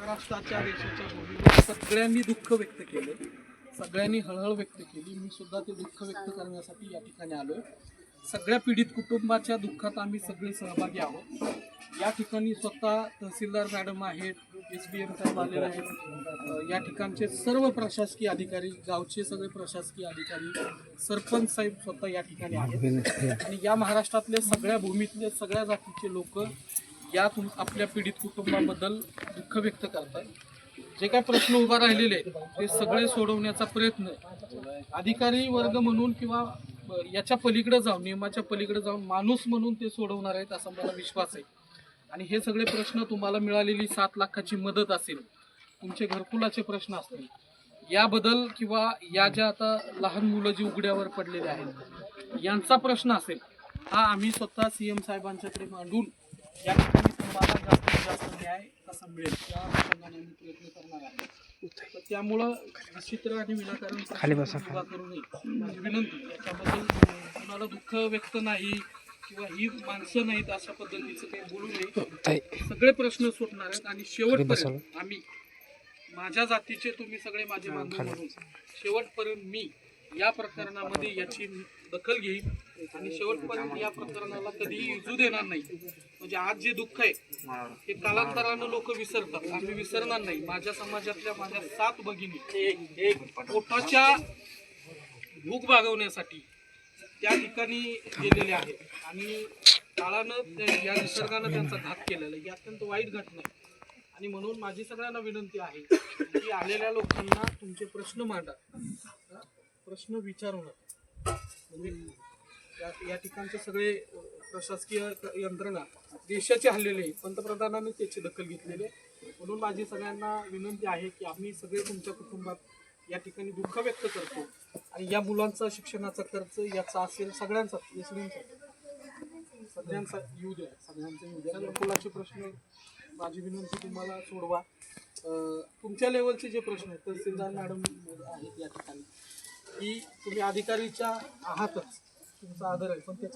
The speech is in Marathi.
महाराष्ट्राच्या देशाच्या भूमीवर सगळ्यांनी दुःख व्यक्त केलं. सगळ्यांनी हळहळ व्यक्त केली. मी सुद्धा ते दुःख व्यक्त करण्यासाठी या ठिकाणी आलोय. सगळ्या पीडित कुटुंबाच्या दुःखात आम्ही सगळे सहभागी आहोत. या ठिकाणी स्वतः तहसीलदार मॅडम आहेत एस बी एम साहेब आलेले आहेत. या ठिकाणचे सर्व प्रशासकीय अधिकारी गावचे सगळे प्रशासकीय अधिकारी सरपंच साहेब स्वतः या ठिकाणी आहेत. आणि या महाराष्ट्रातले सगळ्या भूमीतले सगळ्या जातीचे लोक या तुम आपल्या पीडित कुटुंबाबद्दल दुःख व्यक्त करतात. जे काय प्रश्न उभा राहिलेले आहेत ते सगळे सोडवण्याचा प्रयत्न अधिकारी वर्ग म्हणून किंवा याच्या पलीकडे जाऊन नियमाच्या पलीकडे जाऊन माणूस म्हणून ते सोडवणार आहेत असा मला विश्वास आहे. आणि हे सगळे प्रश्न तुम्हाला मिळालेली सात लाखाची मदत असेल तुमचे घरकुलाचे प्रश्न असतील याबद्दल किंवा या ज्या आता लहान मुलं जी उघड्यावर पडलेले आहेत यांचा प्रश्न असेल हा आम्ही स्वतः सी एम साहेबांच्याकडे मांडून या तुम्हाला जास्तीत जास्त न्याय कसा मिळेल या अनुषंगाने आम्ही प्रयत्न करणार आहे. तर त्यामुळं विचित्र आणि विनाकारण खाली बसा, प्रश्न उभा करू नये. माझी विनंती याच्याबद्दल अं, कुणाला दुःख व्यक्त नाही किंवा ही माणसं नाहीत अशा पद्धतीचं काही बोलू नये. ताई. सगळे प्रश्न सुटणार आहेत आणि. शेवटपर्यंत आम्ही माझ्या जातीचे तुम्ही सगळे माझे बांधव. म्हणून शेवटपर्यंत मी या प्रकरणामध्ये याची दखल घेईन आणि शेवटपर्यंत या प्रकरणाला कधीही युजू देणार नाही. म्हणजे आज जे दुःख आहे हे कालांतरानं लोक विसरतात. आम्ही विसरणार नाही. माझ्या समाजातल्या माझ्या सात भगिनी पोटाच्या भूक भागवण्यासाठी त्या ठिकाणी गेलेले आहेत. आणि काळानं या निसर्गानं त्यांचा घात केलेला आहे. ही अत्यंत वाईट घटना आहे. आणि म्हणून माझी सगळ्यांना विनंती आहे की आलेल्या लोकांना तुमचे प्रश्न मांडा. प्रश्न विचारू नका. म्हणजे या या ठिकाणचे सगळे प्रशासकीय क- यंत्रणा देशाचे हल्लेले आहे. पंतप्रधानांनी त्याची दखल घेतलेली आहे. म्हणून माझी सगळ्यांना विनंती आहे की आम्ही सगळे तुमच्या कुटुंबात या ठिकाणी दुःख व्यक्त करतो. आणि या मुलांचा शिक्षणाचा खर्च याचा असेल सगळ्यांचा सगळ्यांचा. येऊ द्या. सगळ्यांचा येऊ द्या. घरकुलाचे प्रश्न माझी विनंती तुम्हाला सोडवा. तुमच्या लेवलचे जे प्रश्न आहेत तहसीलदार मॅडम आहेत या ठिकाणी की तुम्ही अधिकारीच्या आहातच. तुमचा आदर आहे पण त्याच्या